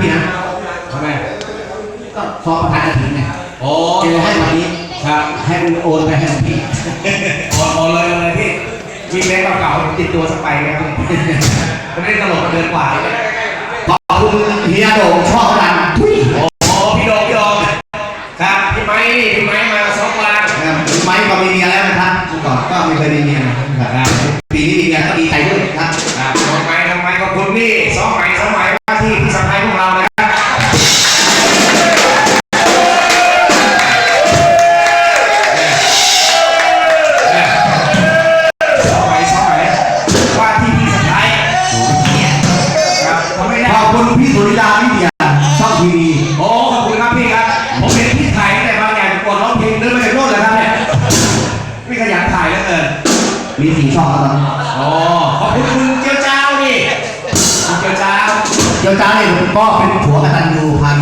พี่นะทำไมก็ขอประธานกระถิ่นไงโอ้เจอให้วันนี้ครับให้มันโอนไปให้พี่โอนโอนเลยเลยพี่มีเล็กเก่าๆติดตัวสไปครับไม่ได้ตลกเดินกว่าขอบคุณเฮียโดชอบดังทุย ชอบครับอ๋อขอบคุณคุเจ้าเจ้าดิคุณเจ้าเจ้าเจ้าเจ้าเนี่ยผมก็เป็นผัวกตันยูพาเมี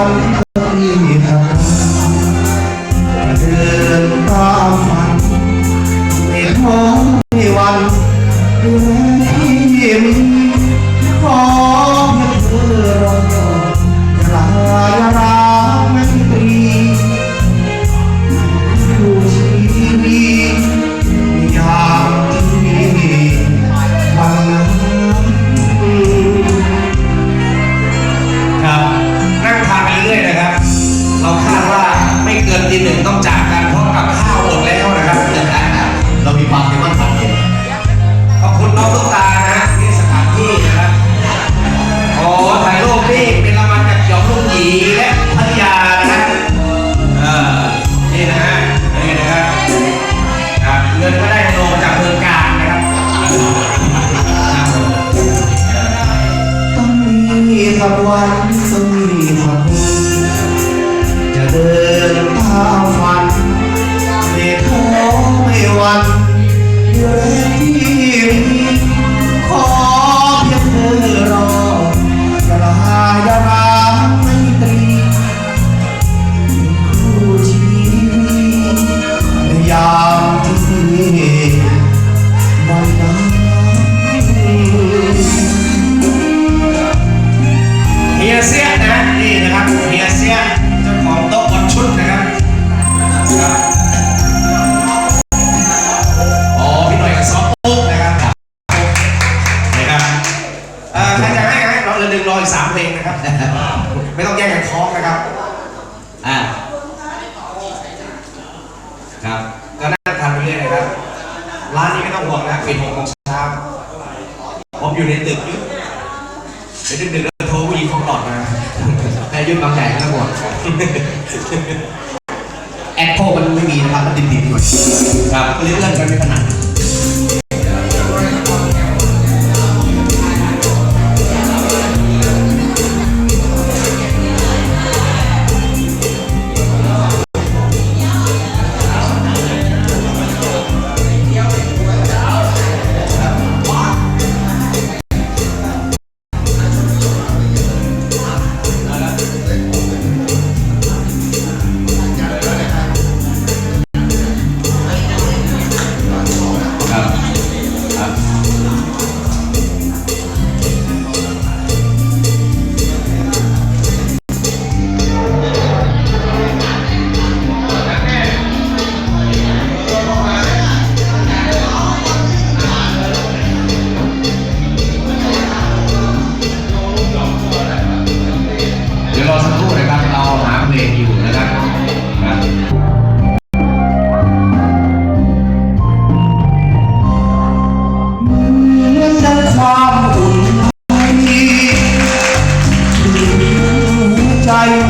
one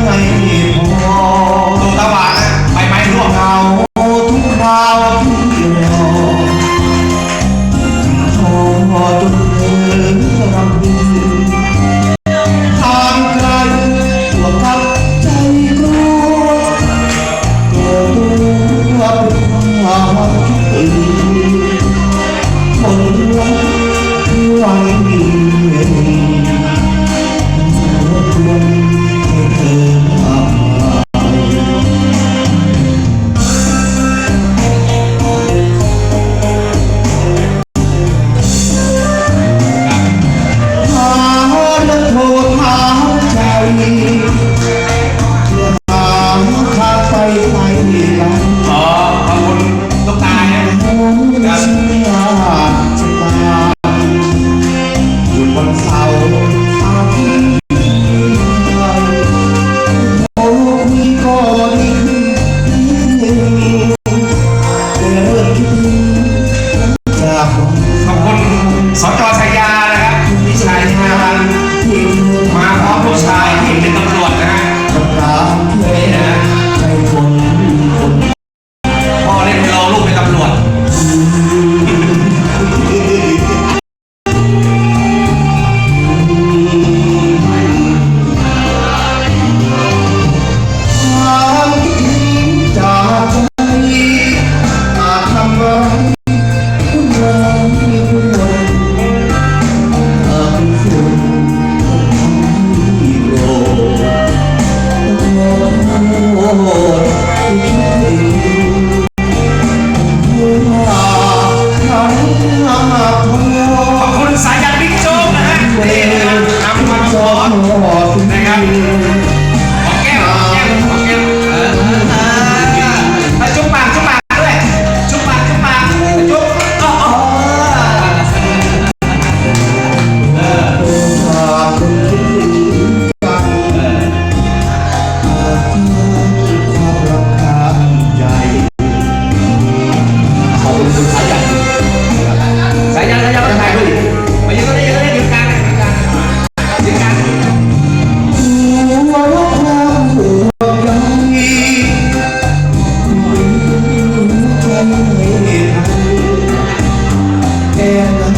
ว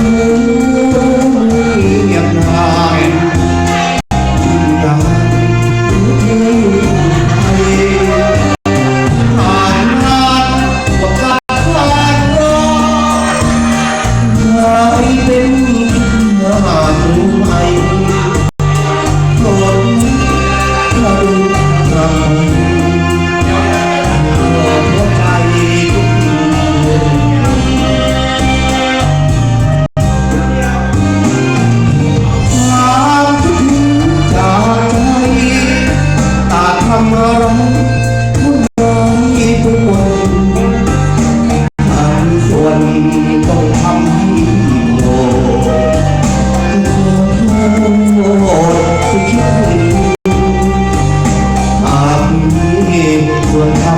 ผ่ sometimes.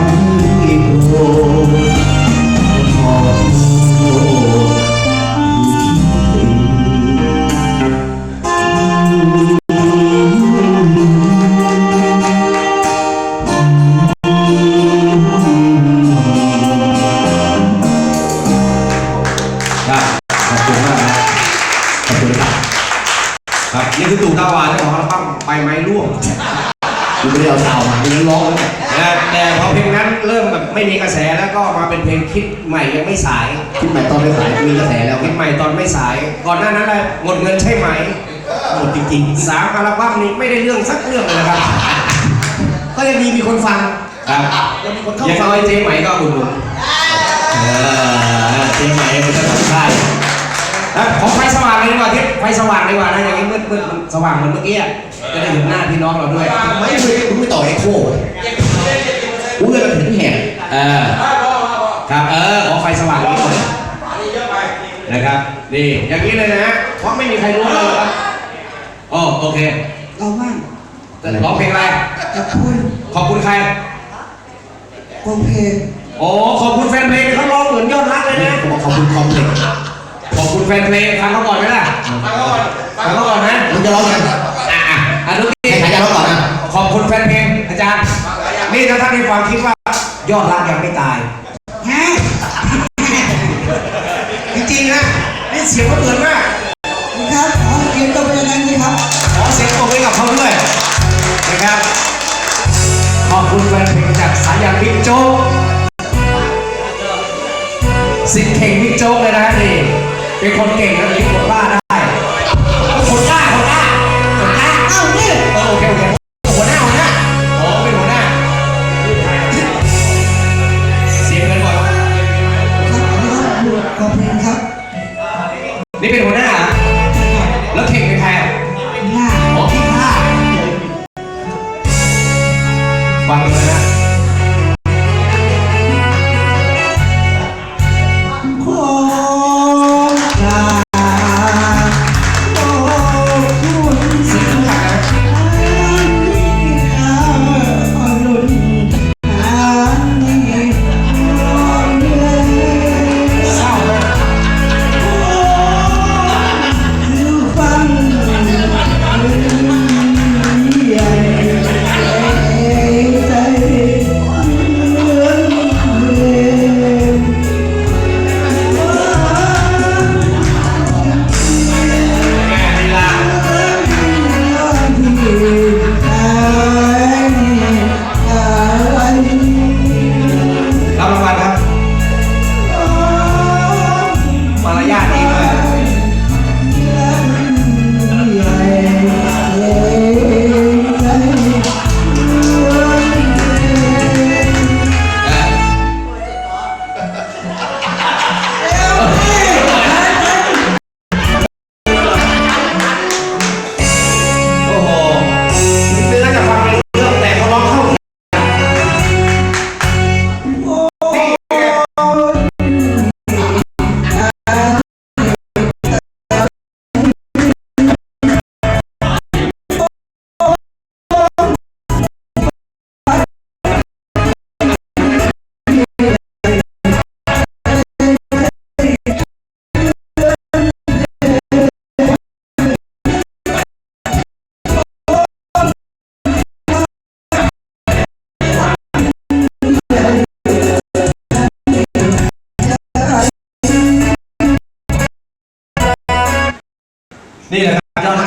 มืดมืดมันสว่างเหมือนเมื่อกี้อะจะได้เห็นหน้าพี่น้องเราด้วยไม่เคยคุณไม่ต่อเอ็กโคกูเลยถึงแหกเออครับเออขอไฟสว่างดีกว่านะครับนี่อย่างนี้เลยนะฮะเพราะไม่มีใครรู้เลยครับโอ้โอเคเราบ้างแต่ร้องเพลงอะไรกับคุณขอบคุณใครวงเพลงโอ้ขอบคุณแฟนเพลงเขาร้องเหมือนยอดรักเลยนะผมบอกขอบคุณคอมเพล็กซ์ ขอบคุณแฟนเพลงฟังเขาก่อนไหมล่ะฟังเขาก่อนนะมึงจะร้องกันอะอะอะดูใครขายยาร้องก่อนนะขอบคุณแฟนเพลงอาจารย์ นี่ถ้าท่านได้ฟังคิดว่ายอดรักยังไม่ตายฮะจริงๆนะนี่เสียงเขาเหมือนมากครับขอเรียนตัวเป็นอย่างนี้ครับขอเสียงปรบมือให้กับเขาด้วยนะครับขอบคุณแฟนเพลงจากสายันบิ๊กโจ๊กสิทธิ์เข่งบิ๊กโจ๊กเลยนะฮะนี่ เป็นคนเก่งนะนี่คนบ้าได้ คนกล้าคนกล้าคนกล้าเอ้านี่เออโอเคโอเคหัวหน้าหัวหน้าอ๋อเป็นหัวหน้า เสียงกันก่อน ครับขอบเพลงครับ นี่เป็นหัวหน้าเหรอ นี่แหล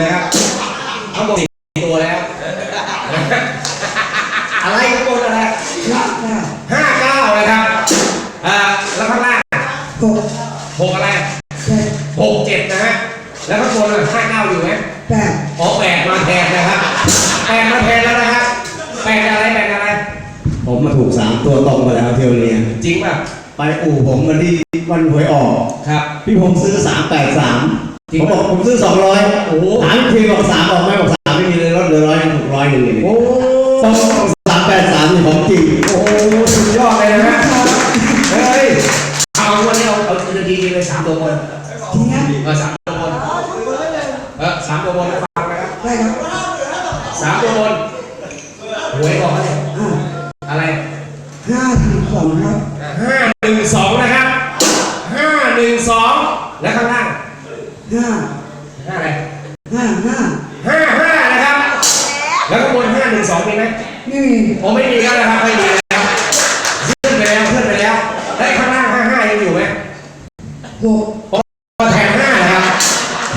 นะครับข้างบนสี่ตัวแล้ว อะไรข้างบนอะไรครับนะห้าเก้านะครับอ่าแล้วข้างล่างหกหกอะไรเจ็ดหกเจ็ดนะฮะแล้วข้างบนห้าเก้าอยู่ไหมแปดอ๋อแปดมาแทนนะครับแปดมาแทนแล้วนะครับแปดอะไรแปดอะไร ผมมาถูกสามตัวตรงมาแล้วเที่ยวนี้จริงป่ะไปอู่ผมวันที่วันหวยออกครับ พี่ผมซื้อสามแปดสาม จริงผมบอกผมซื้อสองร้อยโอ้โห ถามทีบอกสามบอกไม่บอกสามไม่มีเลยลดเหลือร้อยถูกร้อยหนึ่งเลยโอ้ต้อง ห้าห้าอะไรห้าห้าห้าห้านะครับ แล้วข้างบนห้าหนึ่งสองมีไหมไม่มีโอ้ไม่มีแล้วนะครับไม่มีแล้วขึ้นไปแล้วขึ้นไปแล้วแล้วข้างล่างห้าห้ายังอยู่ไหมหกมาแทนห้านะครับ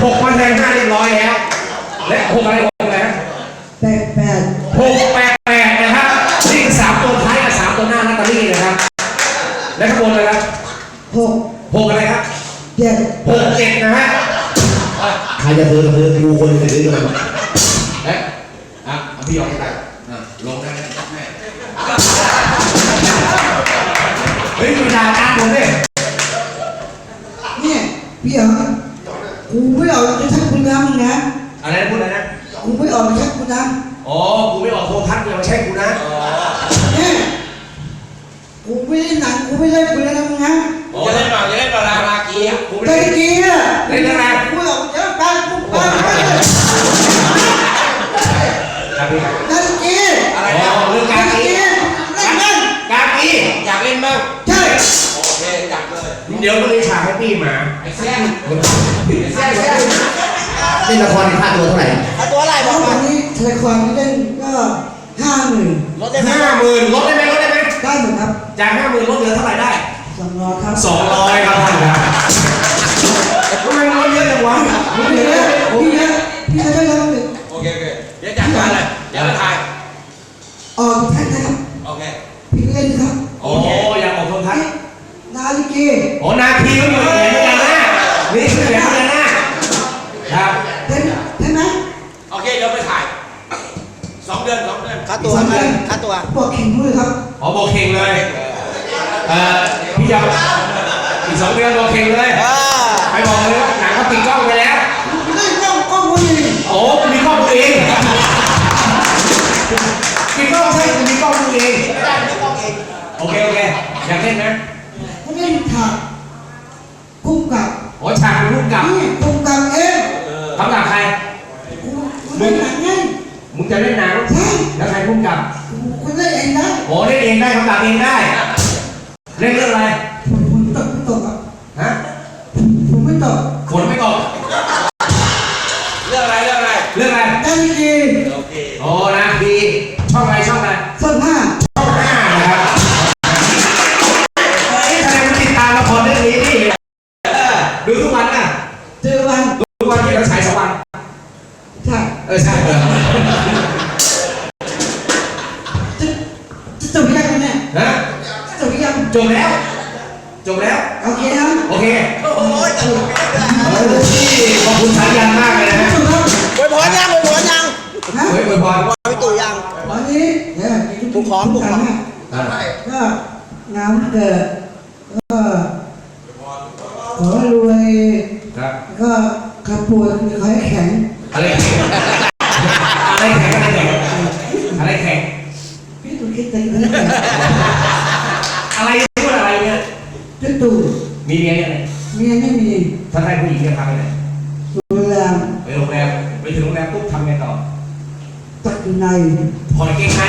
หกมาแทนห้าเรียบร้อยแล้ว และหกอะไรหกอะไรนะแปดแปดหกแปดแปดนะครับนี่คือสามตัวท้ายกับสามตัวหน้าลอตเตอรี่นะครับ และข้างบนเลยครับหกหกอะไรครับเจ็ดหกเจ็ดนะฮะใครจะซื้อก็ซื้อกูคนจะซื้อกันเอ๊ะอะพี่ยอมไปอะลงได้ไหมเฮ้ยมีดาวตั้งลงดิเนี่ยพี่เหรอกูไม่ออกจะชักคุณน้ำมึงนะอะไรนะพูดอะไรนะกูไม่ออกจะชักคุณน้อ๋อกูไม่ออกโทรทัศน์อย่ามาแช่งกูนะเนี่ยกูไม่ได้หนังกูไม่ได้คุณนะมึงนะจะเล่นหน่อยจะเล่นหน่อยรามากีอะกูไม่ไอ้ได้กี้อะเล่นเรื่องอะไร เล่นละครในค่าตัวเท่าไหร่เอาตัวอะไรเพบอราะกวัมานนี้เทเลคอนเล่นก็ห้าหมื่นลดได้ไหมห้าหมื่นลดได้ไหมลดได้ไหมได้หมดครับจากห้าหมื่นลดเหลือเท่าไหร่ได้สองร้อยครับสองร้อยครับท่านครับทำไมลดเยอะจังวะพี่เยอะพี่เยอะพี่จะได้รับหนึ่งโอเคโอเคเดี๋ยวจัดการเลยเดี๋ยวมาถ่ายออกแท็กนะครับโอเคพี่เล่นครับโอ้อยากออกโทรทัศน์นาฬิกาโอ้นาทีก็อยู่ในเหรียญพญานาค นี่คือเหรียญพญานาคครับเห็นเห็นไหมโอเคเดี๋ยวไปถ่ายสองเดือนสองเดือนค่าตัวค่าตัวบอกขิงด้วยครับอ๋อบอกเข่งเลยเอ่อพี่ยาวอีกสองเดือนบอกเข่งเลยไปบอกเลยว่าหนังเขาติดกล้องไปแล้วเล่กล้องกล้องคนนี้โอ้มีกล้องตัวเองมีกล้องใช่มีกล้องตัวเองโอเคโอเคอยากเล่นไหมเขาเล่นฉากคุ้ม กับโอ้ฉากเป็นผู้กำกับนี่คุ้มกับเองกำกับใคร กูเล่นหนังไงมึงจะเล่นหนัง ใช่แล้วใครผู้กำกับกูเล่นเองนะโอ้เล่นเองได้กำกับเองได้ เล่นเรื่องอะไรผมผมตกไม่ตกอะฮะผมไม่ตกฝนไม่ตก ดูทุกวันน่ะเจอวันดูทุกวันที่เราฉายสองวันใช่เออใช่เออจะจะจบยังเนี่ยนะจบยังจบแล้วจบแล้วโอเคนะโอเคโอ้ยเออที่ขอบคุณสายันมากเลยนะฮะจบแล้วอวยพรยังอวยพรยังฮะเฮ้ยอวยพรพี่ตู่ยังวันนี้เนี่ยปลูกของปลูกของอ่าก็งานวันเกิดก็ขอรวยครับ ก็ขับปวดขอให้แข็งอะไรแข็งอะไรแข็งอะไรแข็งอะไรแข็งพี่ตู่คิดถึงเลยอะไรพูดอะไรเนี่ยพี่ตู่มีเมียยังไงเมียไม่มีถ้าได้ผู้หญิงจะพาไปไหนโรงแรมไปโรงแรมไปถึงโรงแรมปุ๊บทำไงต่อตักอยู่ในถอดเกงใน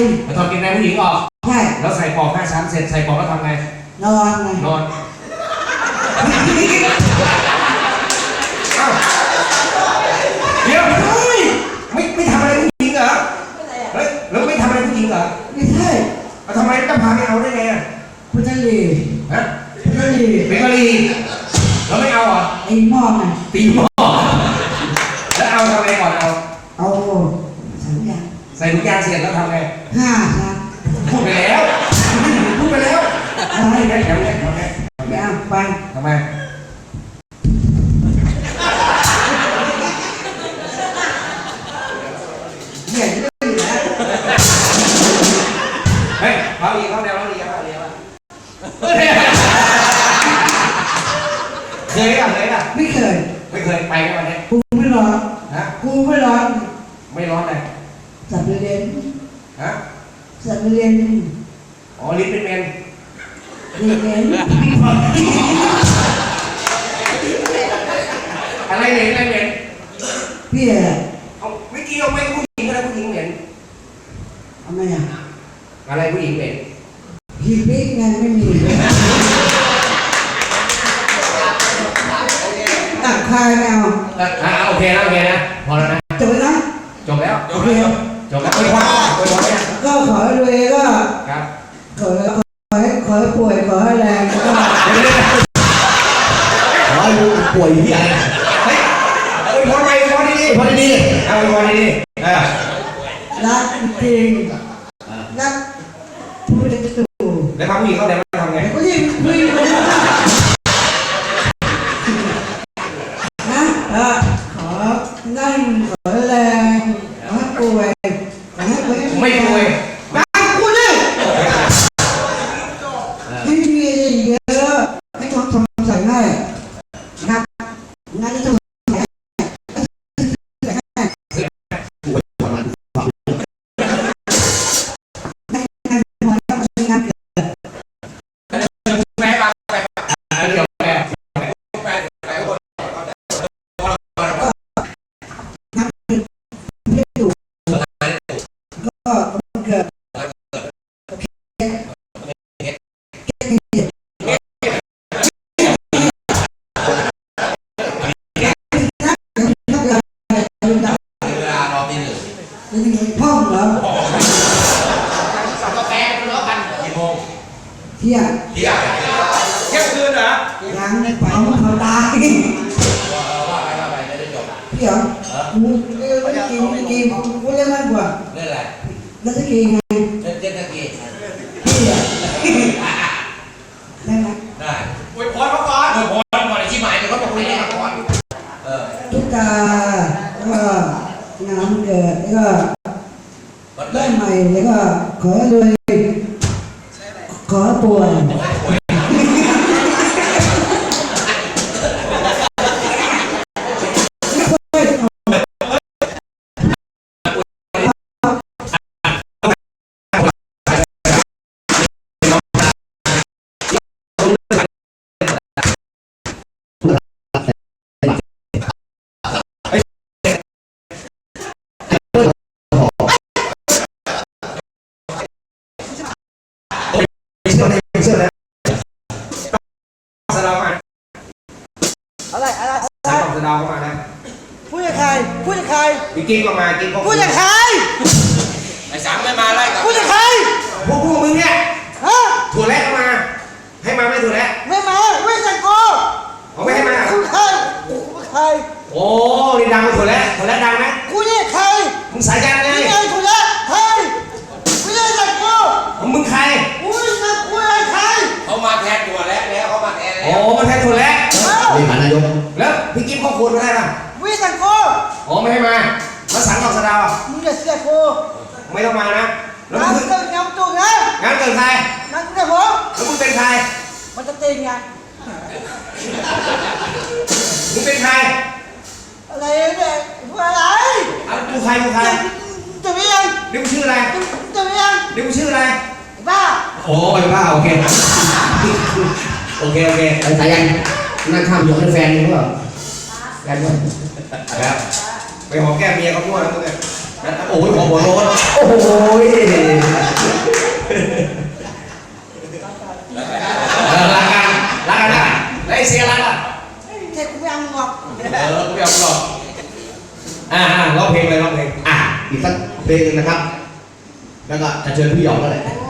กินไตแล้วถอดกินในผู้หญิงออก ใช่แล้วใส่ปลอกห้าชั้นเสร็จใส่ปลอกแล้วทำไง นอนไงนอนอ้าวเดี๋ยวเฮ้ยไม่ไม่ทำอะไรผู้หญิงเหรอเฮ้ยแล้วไม่ทำอะไรผู้หญิงเหรอไม่ใช่เอาทำไมจะพาไปเอาได้ไงอะพุทธลีฮะพุทธลีเป็นกะลีแล้วไม่เอาเหรอไอ้หม้อไงตีหม้อแล้วเอาทำไงก่อนเอา เอาสัญญาณใส่ถุงยางเสร็จแล้วทำไง ห้าครับพูดไปแล้วพูดไปแล้วอะไรทำไงทำไงทำไงยางไปทำไมเนี่ยจะได้อยู่แล้วเฮ้ยเขาอีกเขาแนวเขาอีกเขาเรียกว่าเคยอะเคยอะไม่เคย ไม่เคยไปไหมวันนี้กูไม่ร้อนฮะกูไม่ร้อน ไม่ร้อนเลยสัตว์เรียน ฮะสัตว์เรียนอ๋อลิ้นเป็นเมนเรียนเรียนอะไรเหม็นอะไรเหม็นพี่อะไรเอาไม่เกี่ยวไม่ผู้หญิงอะไรผู้หญิงเหม็นทำไมอะอะไรผู้หญิงเหม็นพี่ปิ๊กไงไม่มีตักคายไม่เอาอะอะโอเคนะโอเคนะพอแล้วนะจบแล้วนะจบแล้วโอเคจบแล้วไปว่าไปว่าเนี่ย ก็ขอให้รวยก็ครับขอขอให้ขอให้ป่วยขอให้แรงแล้วก็เดี๋ยวเดี๋ยวเดี๋ยวขอให้ลูกป่วยที่อะไรเฮ้ยเอาไปพอไปพอดีๆพอดีๆเอาไปพอดีๆเออรักจริงรักผู้เล่นตู่แล้วพาผู้หญิงเขาแดงทำไงก็ยิ่ง เที่ยงเที่ยงเที่ยงคืนเหรอยังไม่ไปเขาตายว่าไปว่าไปจะได้จบเดี๋ยวกูไม่ได้กินไม่กินกูเล่นมากกว่าเรื่องอะไรแล้วจะกินไงเล่นเจ็ตสกีพี่อะได้ไหมได้อวยพรเขาก่อนโอ้ยพอพอในที่หมายเดี๋ยวเขาบอกให้มาก่อนเออทุกตาแล้วก็งานเกิดแล้วก็วัดเลได้ยใหม่แล้วก็ขอให้รวยขอให้ ป่วย รพี่กิ๊กก็มากิ๊กก็พูดกับใครไอ้สามไม่มาไล่กับพูดกับใครพวกพวกมึงเนี่ยฮะถั่วแระก็มา ให้มาไม่ถั่วแระไม่มาไม่ใช่กูเขาไม่ให้มากูใครกูใครโอ้นี่ดังกว่าถั่วแระถั่วแระดังไหมกูนี่ใครมึงสายยันไงนี่ไงกูละใครไม่ใช่จากกูมึงใครกูนี่นะกูอะไรใครเขามาแทนตัวแล้วแล้วเขามาแทนโอ้แล้วมันแทนถั่วแระเอ้าเลขานายกแล้วพี่กิ๊กเขาควรไม่ได้ป่ะวิ่งจากกูอ๋อไม่ให้มา แล้วสังกับสะดาวมึงจะเสียกูไม่ต้องมานะ แล้วน้ำมึงก็น้ำตุ้งนะงานเกิดใครน้ำเนี่ยผมแล้วมึงเป็นใคร มันจะตีไงมึงเป็นใคร อะไรเนี่ยพูดอะไรอะกูใครกูใครจะไม่ยังนี่กูชื่ออะไรจะไม่ยังนี่กูชื่ออะไรบ้าโอ้ยบ้าโอเค โอเค โอเคไอ้สายันนั่งข้ามยกให้แฟนมึงเปล่าแฟนด้วยแล้ว ไปหอมแก้มเมียเขาด้วยนะมึงเนี่ยเโอ้ยของหัวโล้นโอ้โหยเออรักกันรักกันนะแล้วไอ้เสียรักอะเจ็บกูยังหมดเออกูไม่เอาหรอกอ่าอ่าร้องเพลงเลยร้องเพลงอะอีกสักเพลงหนึงนะครับ แล้วก็จะเชิญพี่หยองแล้วแหละโอ้